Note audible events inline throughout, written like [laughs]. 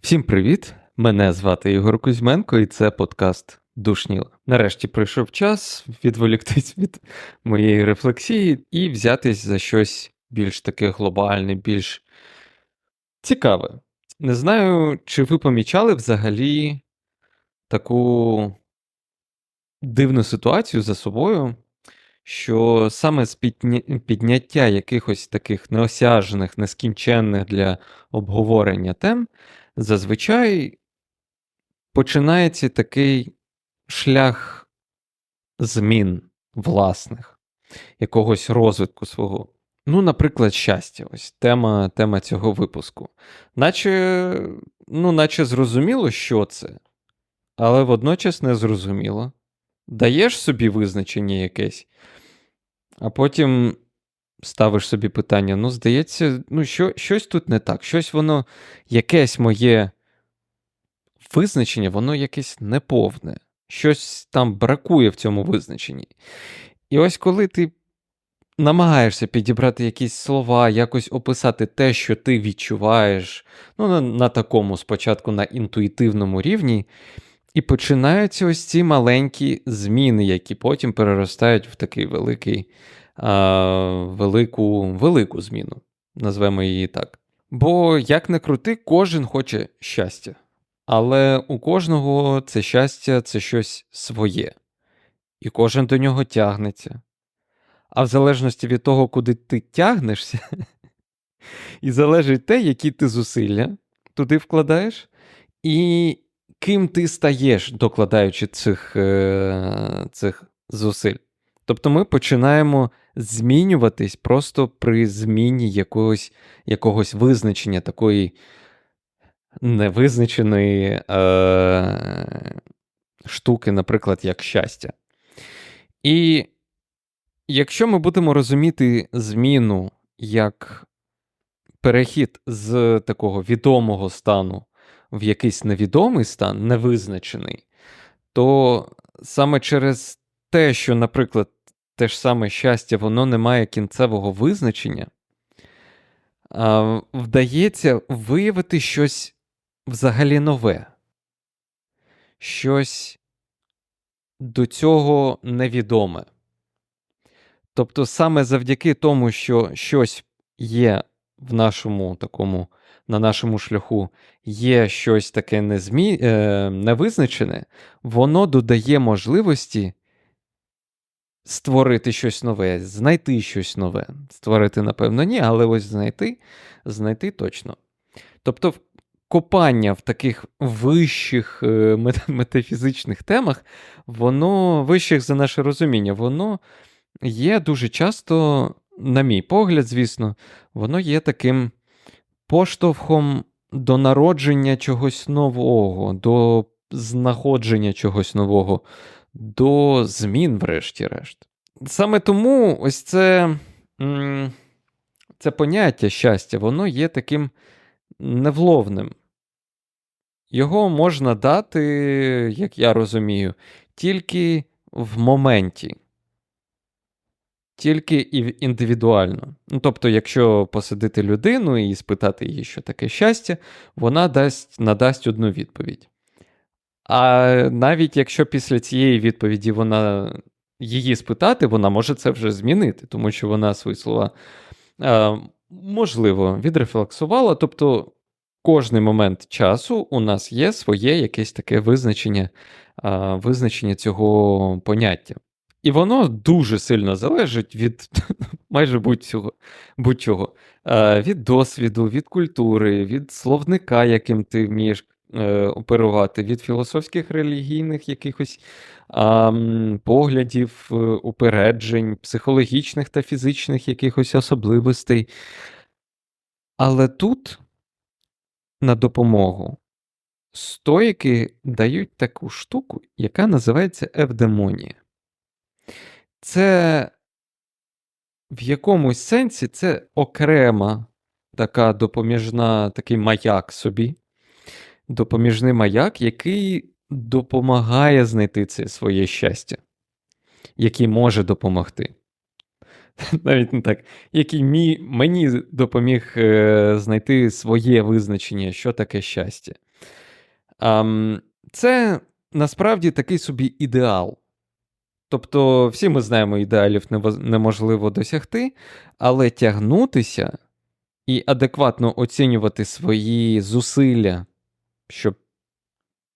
Всім привіт! Мене звати Ігор Кузьменко, і це подкаст Душніла. Нарешті прийшов час відволіктись від моєї рефлексії і взятись за щось більш таке глобальне, більш цікаве. Не знаю, чи ви помічали взагалі таку дивну ситуацію за собою, що саме з підняття якихось таких неосяжних, нескінченних для обговорення тем зазвичай починається такий шлях змін власних, якогось розвитку свого. Ну, наприклад, щастя, ось тема, тема цього випуску. Наче, ну, наче зрозуміло, що це, але водночас не зрозуміло. Даєш собі визначення якесь, а потім ставиш собі питання: ну, здається, ну, що, щось тут не так, щось воно, якесь моє визначення, воно якесь неповне. Щось там бракує в цьому визначенні. І ось коли ти намагаєшся підібрати якісь слова, якось описати те, що ти відчуваєш, ну, на, на такому спочатку на інтуїтивному рівні, і починаються ось ці маленькі зміни, які потім переростають в такий великий, а, велику, велику зміну. Назвемо її так. Бо, як не крути, кожен хоче щастя. Але у кожного це щастя це щось своє, і кожен до нього тягнеться. А в залежності від того, куди ти тягнешся, [laughs] і залежить те, які ти зусилля туди вкладаєш, і ким ти стаєш, докладаючи цих, е, цих зусиль. Тобто ми починаємо змінюватись просто при зміні якогось, якогось визначення такої невизначеної е, штуки, наприклад, як щастя. І якщо ми будемо розуміти зміну як перехід з такого відомого стану в якийсь невідомий стан, невизначений, то саме через те, що, наприклад, те ж саме щастя, воно не має кінцевого визначення, вдається виявити щось взагалі нове, щось до цього невідоме. Тобто, саме завдяки тому, що щось є в нашому такому, на нашому шляху, є щось таке незмі... е, невизначене, воно додає можливості створити щось нове, знайти щось нове. Створити, напевно, ні, але ось знайти, знайти точно. Тобто, копання в таких вищих е, [laughs] метафізичних темах, воно вищих за наше розуміння, воно є дуже часто, на мій погляд, звісно, воно є таким поштовхом до народження чогось нового, до знаходження чогось нового, до змін, врешті-решт. Саме тому ось це, це поняття щастя, воно є таким невловним. Його можна дати, як я розумію, тільки в моменті. Тільки індивідуально. Ну, тобто, якщо посадити людину і спитати її, що таке щастя, вона дасть, надасть одну відповідь. А навіть якщо після цієї відповіді вона її спитати, вона може це вже змінити, тому що вона свої слова, е, можливо, відрефлексувала. Тобто, кожний момент часу у нас є своє якесь таке визначення, е, визначення цього поняття. І воно дуже сильно залежить від [laughs] майже будь-чого. будь-чого. Е, від досвіду, від культури, від словника, яким ти вмієш е, оперувати, від філософських релігійних якихось а, поглядів, е, упереджень, психологічних та фізичних якихось особливостей. Але тут на допомогу стоїки дають таку штуку, яка називається евдемонія. Це в якомусь сенсі це окрема така допоміжна, такий маяк собі, допоміжний маяк, який допомагає знайти це своє щастя, який може допомогти. [laughs] навіть не так, який мі, мені допоміг е, знайти своє визначення, що таке щастя. Ам, це насправді такий собі ідеал. Тобто, всі ми знаємо, ідеалів неможливо досягти, але тягнутися і адекватно оцінювати свої зусилля, щоб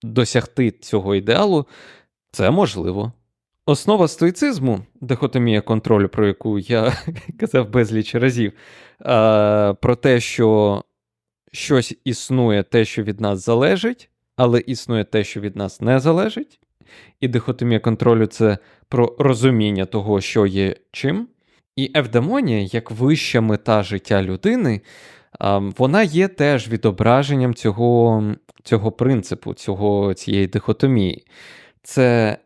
досягти цього ідеалу, це можливо. Основа стоїцизму, дихотомія контролю, про яку я [laughs] казав безліч разів, про те, що щось існує те, що від нас залежить, але існує те, що від нас не залежить. І дихотомія контролю це про розуміння того, що є чим. І евдемонія, як вища мета життя людини, вона є теж відображенням цього, цього принципу, цього, цієї дихотомії. Це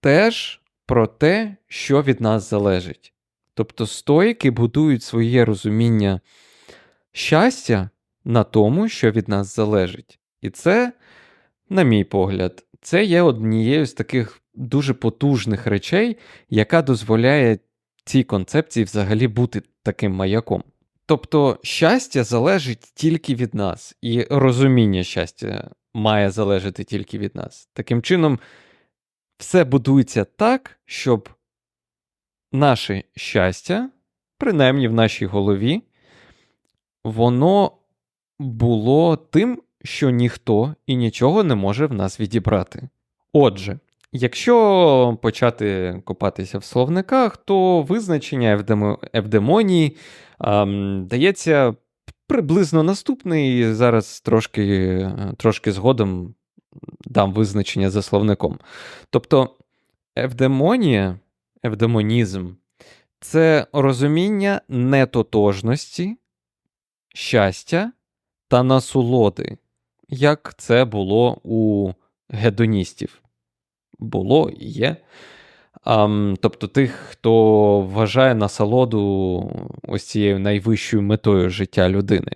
теж про те, що від нас залежить. Тобто стоїки будують своє розуміння щастя на тому, що від нас залежить. І це, на мій погляд, це є однією з таких дуже потужних речей, яка дозволяє цій концепції взагалі бути таким маяком. Тобто щастя залежить тільки від нас, і розуміння щастя має залежати тільки від нас. Таким чином, все будується так, щоб наше щастя, принаймні в нашій голові, воно було тим, що ніхто і нічого не може в нас відібрати. Отже, якщо почати копатися в словниках, то визначення евдемо... евдемонії ам, дається приблизно наступний. Зараз трошки, трошки згодом дам визначення за словником. Тобто, евдемонія, евдемонізм це розуміння нетотожності, щастя та насолоди, як це було у гедоністів. Було і є. А, тобто тих, хто вважає насолоду ось цією найвищою метою життя людини.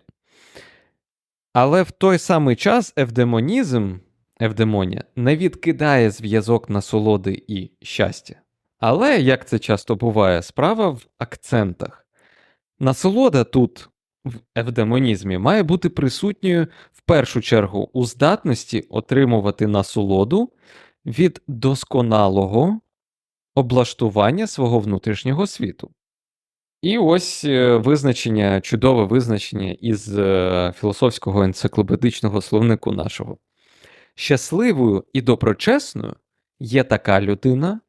Але в той самий час евдемонізм, евдемонія, не відкидає зв'язок насолоди і щастя. Але, як це часто буває, справа в акцентах. Насолода тут, в евдемонізмі, має бути присутньою в першу чергу у здатності отримувати насолоду від досконалого облаштування свого внутрішнього світу. І ось е, визначення, чудове визначення із е, філософського енциклопедичного словнику нашого. Щасливою і доброчесною є така людина,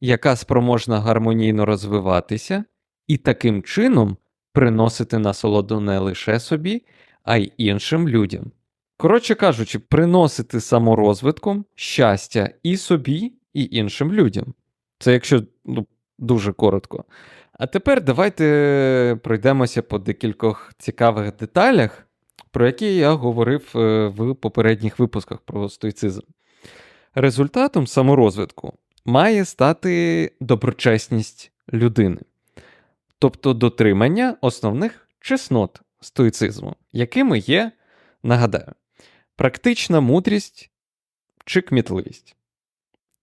яка спроможна гармонійно розвиватися і таким чином приносити насолоду не лише собі, а й іншим людям. Коротше кажучи, приносити саморозвитком щастя і собі, і іншим людям. Це якщо ну, дуже коротко. А тепер давайте пройдемося по декількох цікавих деталях, про які я говорив е, в попередніх випусках про стоїцизм. Результатом саморозвитку має стати доброчесність людини, тобто дотримання основних чеснот стоїцизму, якими є, нагадаю, практична мудрість чи кмітливість.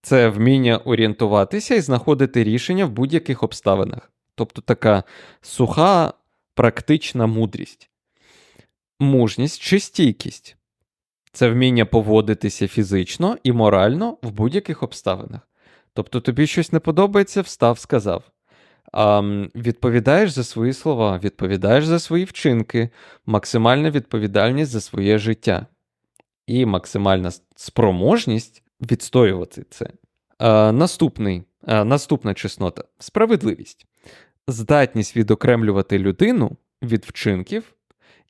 Це вміння орієнтуватися і знаходити рішення в будь-яких обставинах. Тобто така суха, практична мудрість. Мужність чи стійкість це вміння поводитися фізично і морально в будь-яких обставинах. Тобто тобі щось не подобається, встав, сказав. Відповідаєш за свої слова, відповідаєш за свої вчинки, максимальна відповідальність за своє життя і максимальна спроможність відстоювати це. Наступний, Наступна чеснота справедливість. Здатність відокремлювати людину від вчинків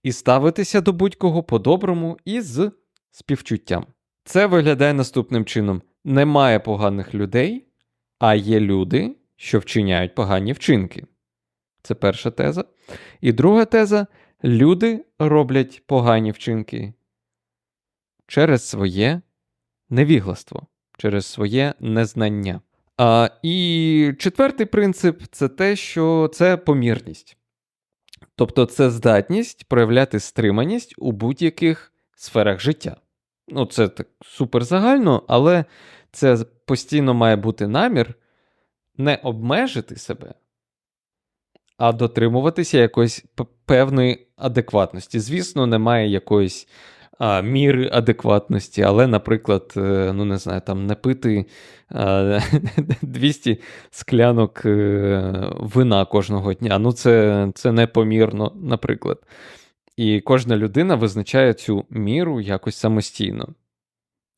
і ставитися до будь-кого по-доброму і з співчуттям. Це виглядає наступним чином: немає поганих людей, а є люди, що вчиняють погані вчинки. Це перша теза. І друга теза: люди роблять погані вчинки через своє невігластво, через своє незнання. А, І четвертий принцип це те, що це помірність. Тобто це здатність проявляти стриманість у будь-яких сферах життя. Ну, це так супер загально, але це постійно має бути намір не обмежити себе, а дотримуватися якоїсь певної адекватності. Звісно, немає якоїсь а, міри адекватності, але, наприклад, е, ну не знаю, там не пити а, [laughs] 200 склянок е, вина кожного дня. Ну, це, це непомірно, наприклад. І кожна людина визначає цю міру якось самостійно.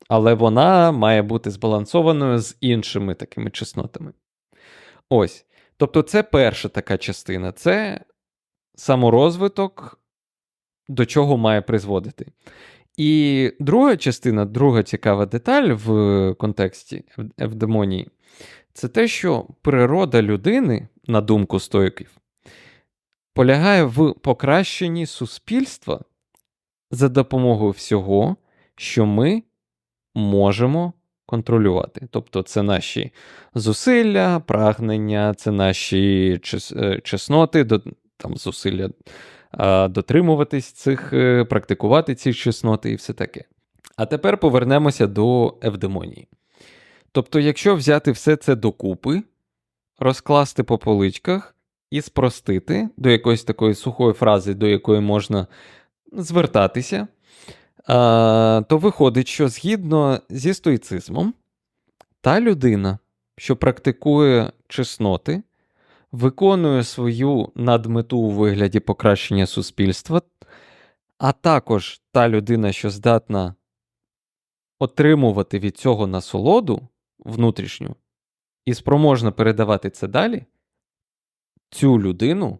Але вона має бути збалансованою з іншими такими чеснотами. Ось. Тобто, це перша така частина це саморозвиток, до чого має призводити. І друга частина, друга цікава деталь в контексті евдемонії, це те, що природа людини, на думку стоїків, полягає в покращенні суспільства за допомогою всього, що ми можемо контролювати. Тобто, це наші зусилля, прагнення, це наші е, чесноти, там зусилля дотримуватись цих, е, практикувати ці чесноти і все таке. А тепер повернемося до евдемонії. Тобто, якщо взяти все це докупи, розкласти по поличках і спростити до якоїсь такої сухої фрази, до якої можна звертатися, то виходить, що згідно зі стоїцизмом, та людина, що практикує чесноти, виконує свою надмету у вигляді покращення суспільства, а також та людина, що здатна отримувати від цього насолоду внутрішню і спроможна передавати це далі, цю людину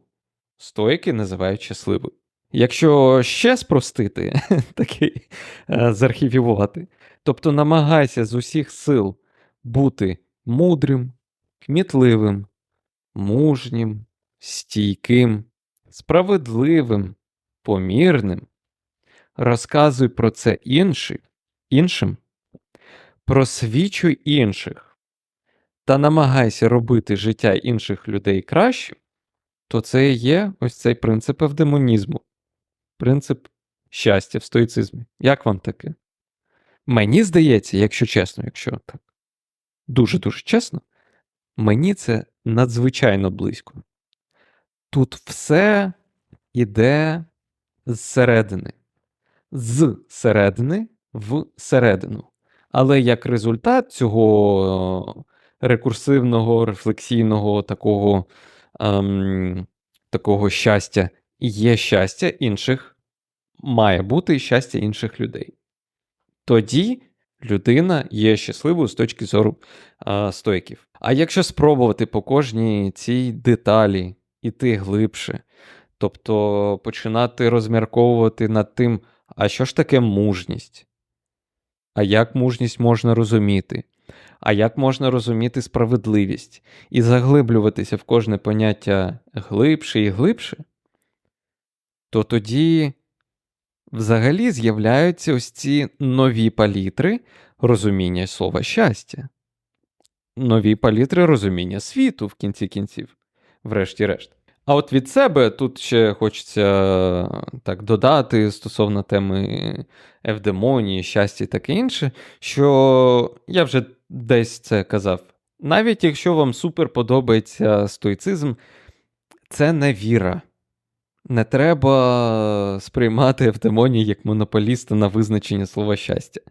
стоїки називають щасливою. Якщо ще спростити, [laughs] такий е, тобто намагайся з усіх сил бути мудрим, кмітливим, мужнім, стійким, справедливим, помірним. Розказуй про це іншим, іншим, просвічуй інших. Та намагайся робити життя інших людей кращим, то це і є ось цей принцип евдемонізму, принцип щастя в стоїцизмі. Як вам таке? Мені здається, якщо чесно, якщо так дуже-дуже чесно, мені це надзвичайно близько. Тут все іде зсередини, з середини в середину. Але як результат цього рекурсивного, рефлексійного такого, ем, такого щастя є щастя інших, має бути щастя інших людей. Тоді людина є щасливою з точки зору а, стоїків. А якщо спробувати по кожній цій деталі іти глибше, тобто починати розмірковувати над тим, а що ж таке мужність? А як мужність можна розуміти? А як можна розуміти справедливість і заглиблюватися в кожне поняття глибше і глибше, то тоді взагалі з'являються ось ці нові палітри розуміння слова щастя, нові палітри розуміння світу в кінці кінців, врешті-решт. А от від себе тут ще хочеться так додати стосовно теми евдемонії, щастя і таке інше, що я вже десь це казав. Навіть якщо вам супер подобається стоїцизм, це не віра. Не треба сприймати евдемонію як монополіста на визначення слова щастя.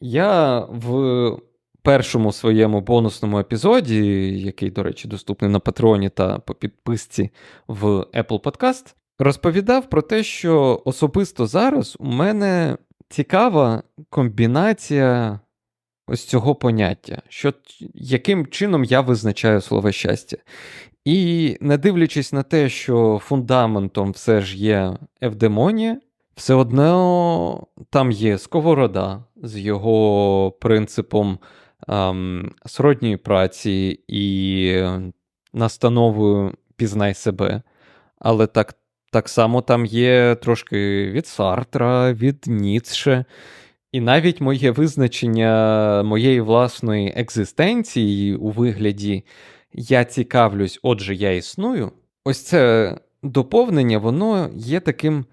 Я в першому своєму бонусному епізоді, який, до речі, доступний на Патреоні та по підписці в Apple Podcast, розповідав про те, що особисто зараз у мене цікава комбінація ось цього поняття, що яким чином я визначаю слово щастя. І не дивлячись на те, що фундаментом все ж є евдемонія, все одно там є сковорода з його принципом ем, сродньої праці і настановою пізнай себе. Але так так само там є трошки від Сартра, від Ніцше. І навіть моє визначення моєї власної екзистенції у вигляді я цікавлюсь, отже, я існую. Ось це доповнення, воно є таким.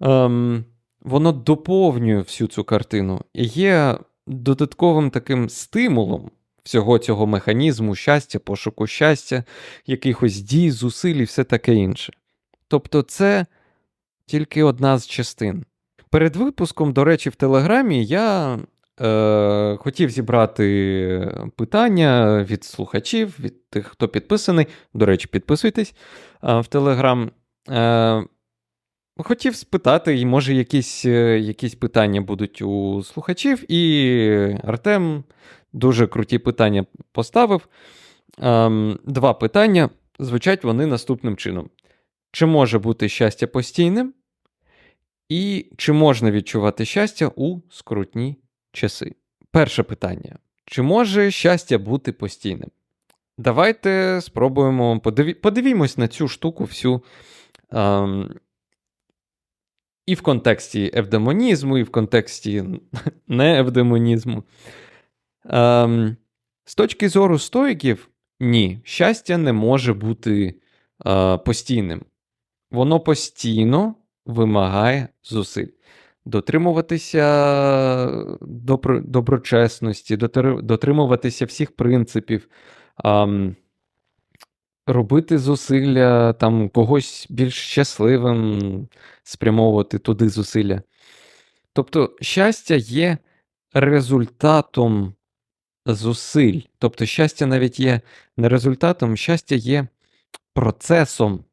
Ем, воно доповнює всю цю картину і є додатковим таким стимулом всього цього механізму щастя, пошуку щастя, якихось дій, зусиль і все таке інше. Тобто, це тільки одна з частин. Перед випуском, до речі, в Телеграмі я е, хотів зібрати питання від слухачів, від тих, хто підписаний. До речі, підписуйтесь е, в Телеграм. Е, Хотів спитати, і може, якісь е, якісь питання будуть у слухачів, і Артем дуже круті питання поставив. Ем, Два питання. Звучать вони наступним чином: чи може бути щастя постійним? І чи можна відчувати щастя у скрутні часи? Перше питання: чи може щастя бути постійним? Давайте спробуємо подиві... подивімось на цю штуку всю. Ем, і в контексті евдемонізму, і в контексті [laughs] не евдемонізму. Ем, З точки зору стоїків, ні, щастя не може бути е, постійним. Воно постійно вимагає зусиль. Дотримуватися добро, доброчесності, дотримуватися всіх принципів, ем, робити зусилля, там когось більш щасливим, спрямовувати туди зусилля. Тобто, щастя є результатом зусиль. Тобто, щастя навіть є не результатом, щастя є процесом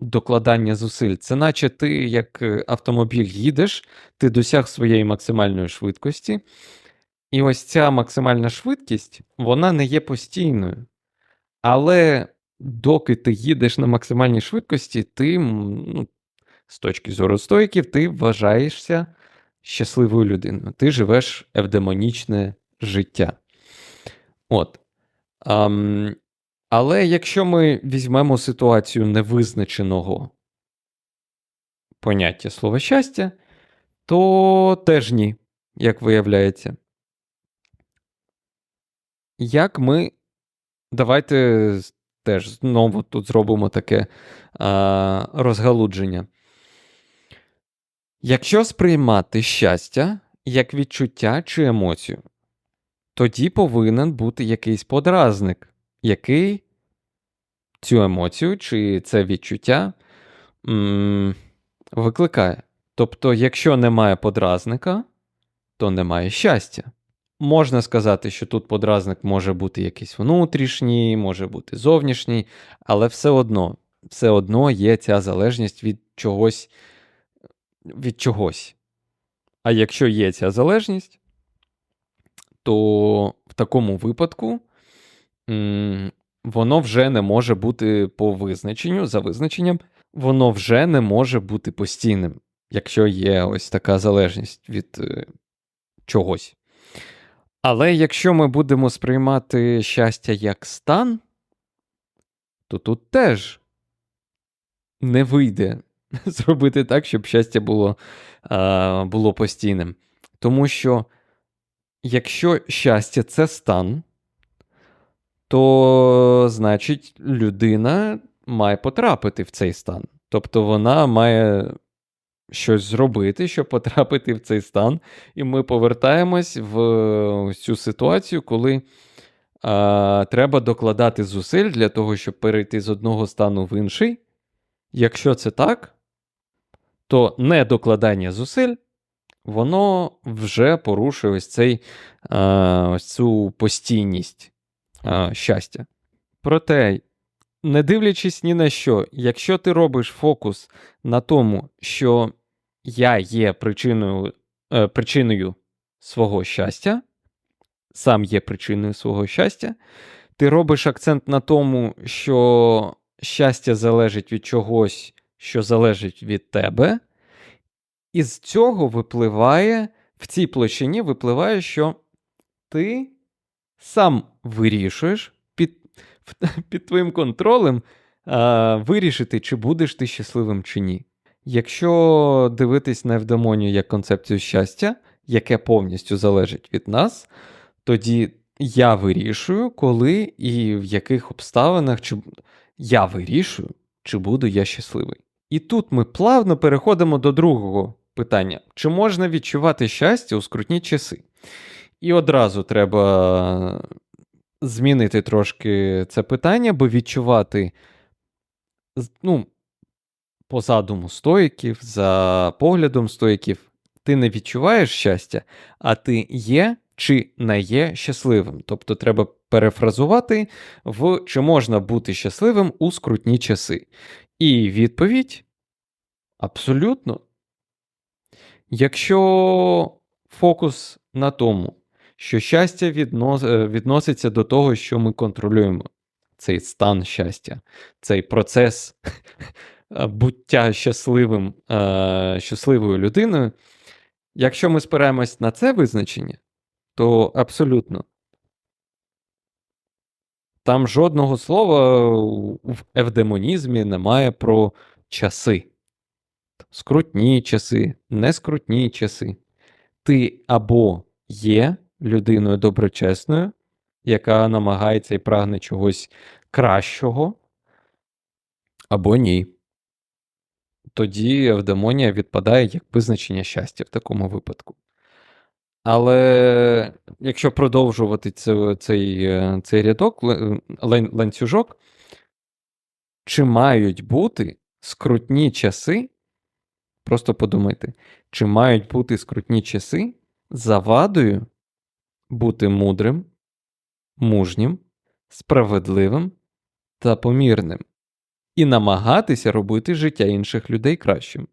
докладання зусиль. Це наче ти, як е, автомобіль, їдеш, ти досяг своєї максимальної швидкості. І ось ця максимальна швидкість, вона не є постійною. Але доки ти їдеш на максимальній швидкості, ти, ну, з точки зору стоїків, ти вважаєшся щасливою людиною. Ти живеш евдемонічне життя. От. Um, але якщо ми візьмемо ситуацію невизначеного поняття слова щастя, то теж ні, як виявляється. Як ми. Давайте теж знову тут зробимо таке а, розгалудження. Якщо сприймати щастя як відчуття чи емоцію, тоді повинен бути якийсь подразник, який цю емоцію чи це відчуття м- викликає. Тобто, якщо немає подразника, то немає щастя. Можна сказати, що тут подразник може бути якийсь внутрішній, може бути зовнішній, але все одно все одно є ця залежність від чогось. від чогось. А якщо є ця залежність, то в такому випадку воно вже не може бути по визначенню, за визначенням, воно вже не може бути постійним, якщо є ось така залежність від е чогось. Але якщо ми будемо сприймати щастя як стан, то тут теж не вийде [laughs] зробити так, щоб щастя було, було постійним. Тому що якщо щастя це стан, то значить людина має потрапити в цей стан. Тобто вона має щось зробити, щоб потрапити в цей стан. І ми повертаємось в цю ситуацію, коли а, треба докладати зусиль для того, щоб перейти з одного стану в інший. Якщо це так, то недокладання зусиль. Воно вже порушує ось цей, ось цю постійність а, щастя. Проте, не дивлячись ні на що, якщо ти робиш фокус на тому, що я є причиною, е, причиною свого щастя, сам є причиною свого щастя, ти робиш акцент на тому, що щастя залежить від чогось, що залежить від тебе, і з цього випливає, в цій площині випливає, що ти сам вирішуєш під [laughs] під твоїм контролем а, вирішити, чи будеш ти щасливим чи ні. Якщо дивитись на евдемонію як концепцію щастя, яке повністю залежить від нас, тоді я вирішую, коли і в яких обставинах чи я вирішую, чи буду я щасливий. І тут ми плавно переходимо до другого питання: чи можна відчувати щастя у скрутні часи? І одразу треба змінити трошки це питання, бо відчувати, ну, по задуму стоїків, за поглядом стоїків, ти не відчуваєш щастя, а ти є чи не є щасливим. Тобто треба перефразувати в чи можна бути щасливим у скрутні часи. І відповідь абсолютно. Якщо фокус на тому, що щастя е, відноситься до того, що ми контролюємо, цей стан щастя, цей процес [laughs] буття щасливим, е, щасливою людиною. Якщо ми спираємось на це визначення, то абсолютно. Там жодного слова в евдемонізмі немає про часи. Скрутні часи, нескрутні часи. Ти або є людиною доброчесною, яка намагається і прагне чогось кращого, або ні. Тоді евдемонія відпадає як визначення щастя в такому випадку. Але якщо продовжувати цей цей, цей рядок, ланцюжок, чи мають бути скрутні часи, просто подумайте, чи мають бути скрутні часи завадою бути мудрим, мужнім, справедливим та помірним і намагатися робити життя інших людей кращим?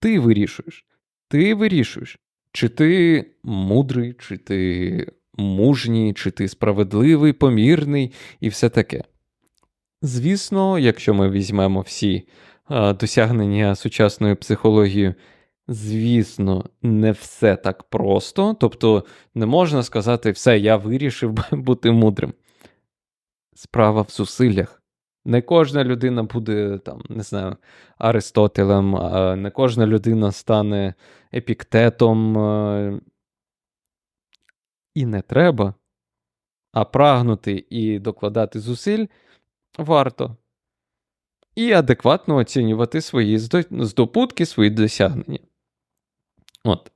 Ти вирішуєш, ти вирішуєш. Чи ти мудрий, чи ти мужній, чи ти справедливий, помірний і все таке. Звісно, якщо ми візьмемо всі а, досягнення сучасної психології, звісно, не все так просто. Тобто не можна сказати, все, я вирішив [laughs] бути мудрим. Справа в зусиллях. Не кожна людина буде, там, не знаю, Аристотелем, не кожна людина стане епіктетом. Е, і не треба, а прагнути і докладати зусиль варто. І адекватно оцінювати свої здобутки, свої досягнення. От.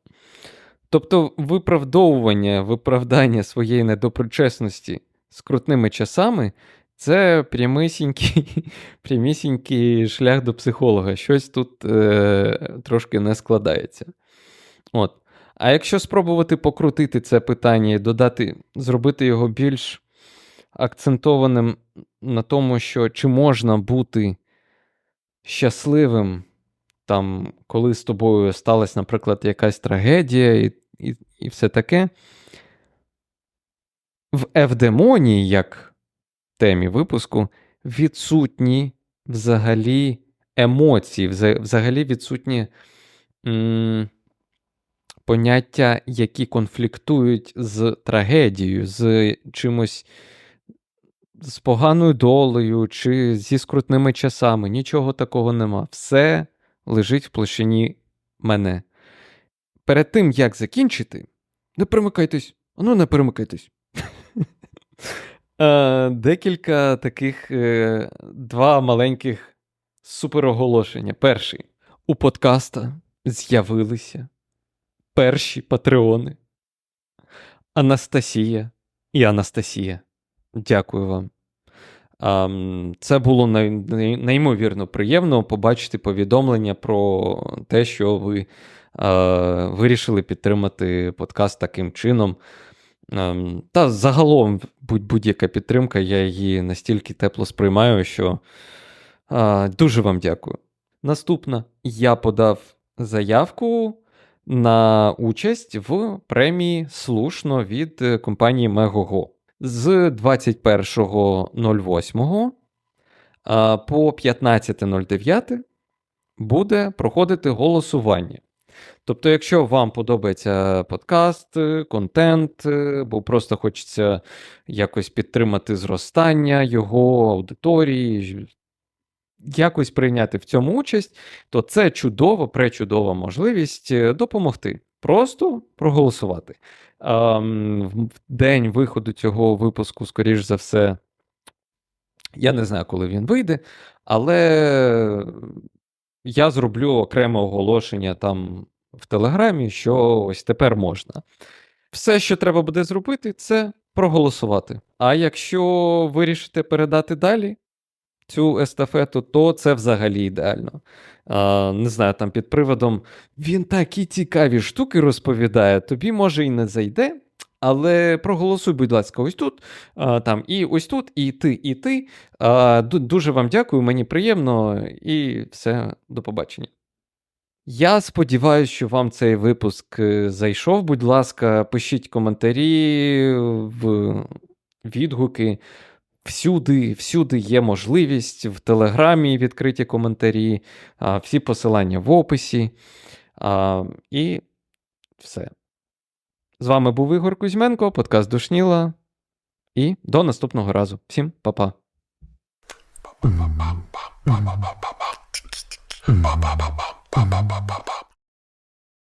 Тобто виправдовування, виправдання своєї недоброчесності скрутними часами це прямісінький [laughs] прямісінький шлях до психолога. Щось тут е, трошки не складається. От. А якщо спробувати покрутити це питання і додати, зробити його більш акцентованим на тому, що чи можна бути щасливим, там, коли з тобою сталася, наприклад, якась трагедія і, і, і все таке. В евдемонії, як темі випуску відсутні взагалі емоції, взагалі відсутні м, поняття, які конфліктують з трагедією, з чимось. З поганою долею чи зі скрутними часами, нічого такого нема. Все лежить в площині мене. Перед тим, як закінчити, не перемикайтесь, ну не перемикайтесь. [laughs] Е, Декілька таких е, два маленьких супероголошення. Перший. У подкаста з'явилися перші патреони. Анастасія і Анастасія. Дякую вам. Це було неймовірно приємно побачити повідомлення про те, що ви е, вирішили підтримати подкаст таким чином. Ем, та загалом будь-яка підтримка, я її настільки тепло сприймаю, що дуже вам дякую. Наступна, я подав заявку на участь в премії слушно від е, компанії Megogo. З 21.08 по 15.09 буде проходити голосування. Тобто, якщо вам подобається подкаст, контент, бо просто хочеться якось підтримати зростання його аудиторії, якось прийняти в цьому участь, то це чудова, пречудова можливість допомогти. Просто проголосувати. В день виходу цього випуску, скоріш за все, я не знаю, коли він вийде, але я зроблю окреме оголошення там в Телеграмі, що ось тепер можна. Все, що треба буде зробити, це проголосувати. А якщо вирішите передати далі цю естафету, то це взагалі ідеально. Не знаю, там під приводом він такі цікаві штуки розповідає, тобі може і не зайде. Але проголосуй, будь ласка, ось тут, там, і ось тут, і ти, і ти. Дуже вам дякую, мені приємно, і все, до побачення. Я сподіваюся, що вам цей випуск е, зайшов. Будь ласка, пишіть коментарі, відгуки. Всюди, всюди є можливість. В Телеграмі відкриті коментарі, всі посилання в описі. І все. З вами був Ігор Кузьменко, подкаст Душніла. І до наступного разу. Всім па-па. Ba